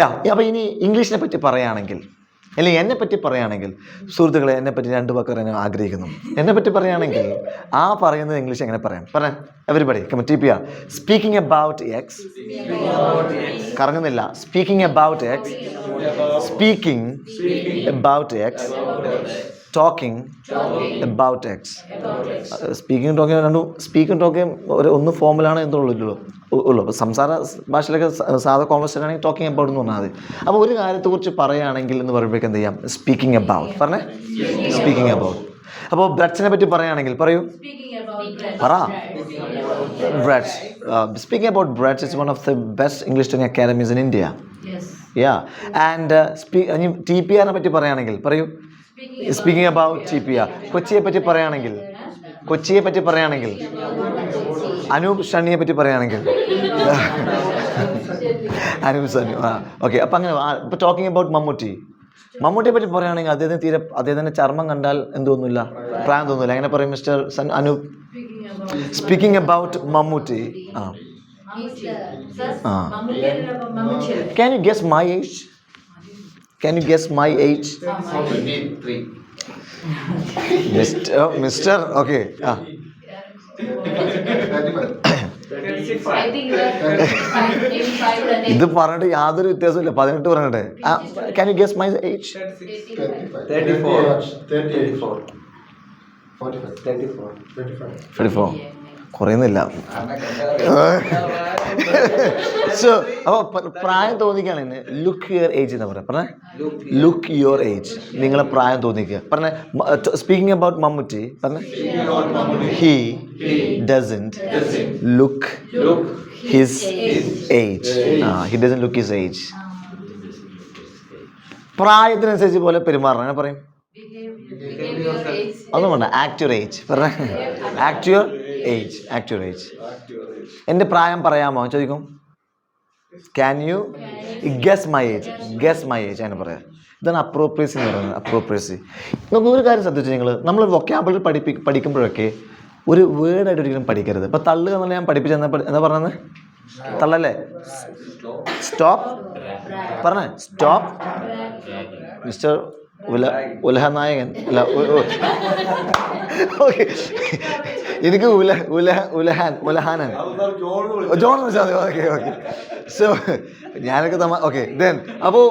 അപ്പോൾ ഇനി ഇംഗ്ലീഷിനെ പറ്റി പറയുകയാണെങ്കിൽ അല്ലെങ്കിൽ എന്നെ പറ്റി പറയുകയാണെങ്കിൽ സുഹൃത്തുക്കളെ എന്നെ പറ്റി രണ്ട് വാക്ക് പറയാൻ ആഗ്രഹിക്കുന്നു. എന്നെ പറ്റി പറയുകയാണെങ്കിൽ ആ പറയുന്നത് ഇംഗ്ലീഷ് എങ്ങനെ പറയാം? പറയാം everybody TPR speaking about X കറങ്ങുന്നില്ല. Speaking about X speaking about X talking about X speaking talking രണ്ടും സ്പീക്കിംഗ് ടോക്കിംഗ് ഒരു ഒന്ന് ഫോമിലാണ് എന്തുള്ളൂ ഉള്ളൂ അപ്പോൾ സംസാര ഭാഷയിലൊക്കെ സാധാ കോൺവെർസേഷൻ ആണെങ്കിൽ ടോക്കിംഗ് അബൌട്ട് എന്ന് പറഞ്ഞാൽ മതി. അപ്പോൾ ഒരു കാര്യത്തെക്കുറിച്ച് പറയുകയാണെങ്കിൽ എന്ന് പറയുമ്പോഴേക്കും എന്ത് ചെയ്യാം? സ്പീക്കിംഗ് അബൌട്ട് പറഞ്ഞേ? സ്പീക്കിംഗ് അബൌട്ട് അപ്പോൾ ബ്രഡ്സിനെ പറ്റി പറയുകയാണെങ്കിൽ പറയൂ. Speaking about പറ. Brads speaking about Brads it's one of the best English teaching academies in India yes. Yeah and സ്പീ T P ആറിനെ പറ്റി പറയുകയാണെങ്കിൽ പറയൂ. സ്പീക്കിംഗ് അബൌട്ട് ആർ കൊച്ചിയെ പറ്റി പറയുകയാണെങ്കിൽ കൊച്ചിയെ പറ്റി പറയുകയാണെങ്കിൽ അനൂപ് ഷണ്ണിയെ പറ്റി പറയുകയാണെങ്കിൽ അനൂപ് ഷണ്ണി ആ ഓക്കെ അപ്പം അങ്ങനെ ഇപ്പോൾ ടോക്കിംഗ് അബൌട്ട് മമ്മൂട്ടി. മമ്മൂട്ടിയെ പറ്റി പറയുകയാണെങ്കിൽ അദ്ദേഹത്തിന് തീരെ അദ്ദേഹത്തിന്റെ ചർമ്മം കണ്ടാൽ എന്തോന്നുമില്ല പ്രായം തോന്നുന്നില്ല അങ്ങനെ പറയും മിസ്റ്റർ സൻ Anoop? Speaking about Mammootty ah. Ah. Can you guess my age can you guess my age mister mister okay ah I think you are 35, maybe five and ഇത് പറഞ്ഞിട്ട് യാതൊരു വ്യത്യാസമില്ല പതിനെട്ട് പറഞ്ഞിട്ട് can you guess my age 85. Four കുറയുന്നില്ല. So അപ്പോൾ പ്രായം തോന്നിക്കുകയാണ് look your age എന്ന് പറയാം. പറഞ്ഞേ? ലുക്ക് യുവർ ഏജ് നിങ്ങളെ പ്രായം തോന്നിക്കുക. പറഞ്ഞേ സ്പീക്കിംഗ് അബൌട്ട് മമ്മൂട്ടി പറഞ്ഞേ? He doesn't look his age ah he doesn't look his age പ്രായത്തിനനുസരിച്ച് പോലെ പെരുമാറണം. അങ്ങനെ പറയും? അതൊന്നും വേണ്ട. ആക്ട് പറഞ്ഞേ ഏജ് പറഞ്ഞ? ആക്ച്വർ ഏജ് ആക്ച്വൽ ഏജ് എന്റെ പ്രായം പറയാമോ? ചോദിക്കും. Can you guess my age guess my age അങ്ങനെ പറയാം. ഇതാണ് അപ്രോപ്രിയസ് എന്ന് പറയുന്നത് അപ്രോപ്രിയസി നമുക്ക് ഒരു കാര്യം ശ്രദ്ധിച്ചു നിങ്ങൾ നമ്മൾ വൊക്കാബിളറി പഠിപ്പി പഠിക്കുമ്പോഴൊക്കെ ഒരു വേർഡായിട്ട് ഒരിക്കലും പഠിക്കരുത്. ഇപ്പം തള്ളുക എന്നുള്ള ഞാൻ പഠിപ്പിച്ച എന്താ പറയുന്നത് തള്ളല്ലേ? സ്റ്റോപ്പ് പറഞ്ഞേ? സ്റ്റോപ്പ് മിസ്റ്റർ ഉല ഉലഹനായകൻ അല്ല ഓക്കെ എനിക്ക് ഉല ഉല ഉലഹാൻ ഉലഹാനാണ്. ജോൺ എന്ന് മതി. ഓക്കെ ഓക്കെ സോ ഞാനൊക്കെ തമാ ഓക്കെ ദെൻ അപ്പോൾ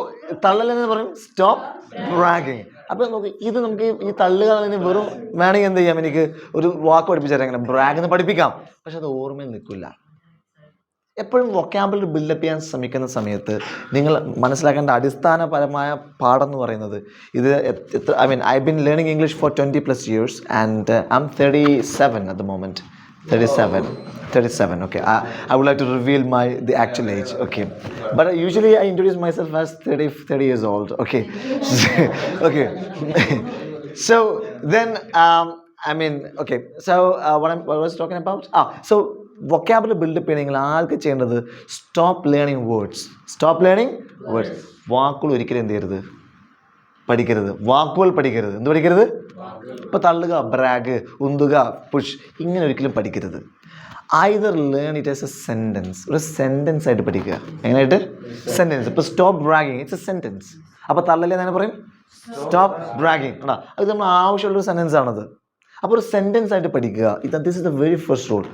തള്ളലെന്ന് പറയും സ്റ്റോപ്പ് ബ്രാഗിങ് അപ്പോൾ നോക്കി ഇത് നമുക്ക് ഈ- തള്ളുകളിന് വെറും വേണമെങ്കിൽ എന്ത് ചെയ്യാം? എനിക്ക് ഒരു വാക്ക് പഠിപ്പിച്ചു തരാം അങ്ങനെ ബ്രാഗ് എന്ന് പഠിപ്പിക്കാം. പക്ഷെ അത് ഓർമ്മയിൽ നിൽക്കില്ല. എപ്പോഴും വൊക്കാബിലറി ബിൽഡപ്പ് ചെയ്യാൻ ശ്രമിക്കുന്ന സമയത്ത് നിങ്ങൾ മനസ്സിലാക്കേണ്ട അടിസ്ഥാനപരമായ പാഠം എന്ന് പറയുന്നത് ഇത് എത്ര I mean I been learning English for twenty plus years and I'm thirty seven at the moment thirty seven thirty seven okay I would like to reveal my the actual age okay but usually I introduce myself as thirty thirty years old okay okay so then um, I mean, okay. So uh, was talking about ah was talking buildup ചെയ്യണമെങ്കിൽ ആൾക്ക് ചെയ്യേണ്ടത്? Stop learning words stop learning words വാക്കുകൾ ഒരിക്കലും എന്ത് ചെയ്യരുത്? പഠിക്കരുത്. വാക്കുകൾ പഠിക്കരുത്. എന്ത് പഠിക്കരുത്? ഇപ്പോൾ തള്ളുക ബ്രാഗ് ഉന്തുക പുഷ് ഇങ്ങനെ ഒരിക്കലും പഠിക്കരുത്. Either learn it as a sentence ഒരു സെന്റൻസ് ആയിട്ട് പഠിക്കുക. എങ്ങനെയായിട്ട്? സെന്റൻസ് ഇപ്പോൾ stop bragging it's a sentence അപ്പോൾ തള്ളല്ലേ ഞാൻ പറയും? സ്റ്റോപ്പ് ബ്രാഗിങ് കണ്ടാ? അത് നമ്മൾ ആവശ്യമുള്ളൊരു സെന്റൻസ് ആണത്. അപ്പോൾ ഒരു സെന്റൻസ് ആയിട്ട് പഠിക്കുക. ഇത് this is the very first rule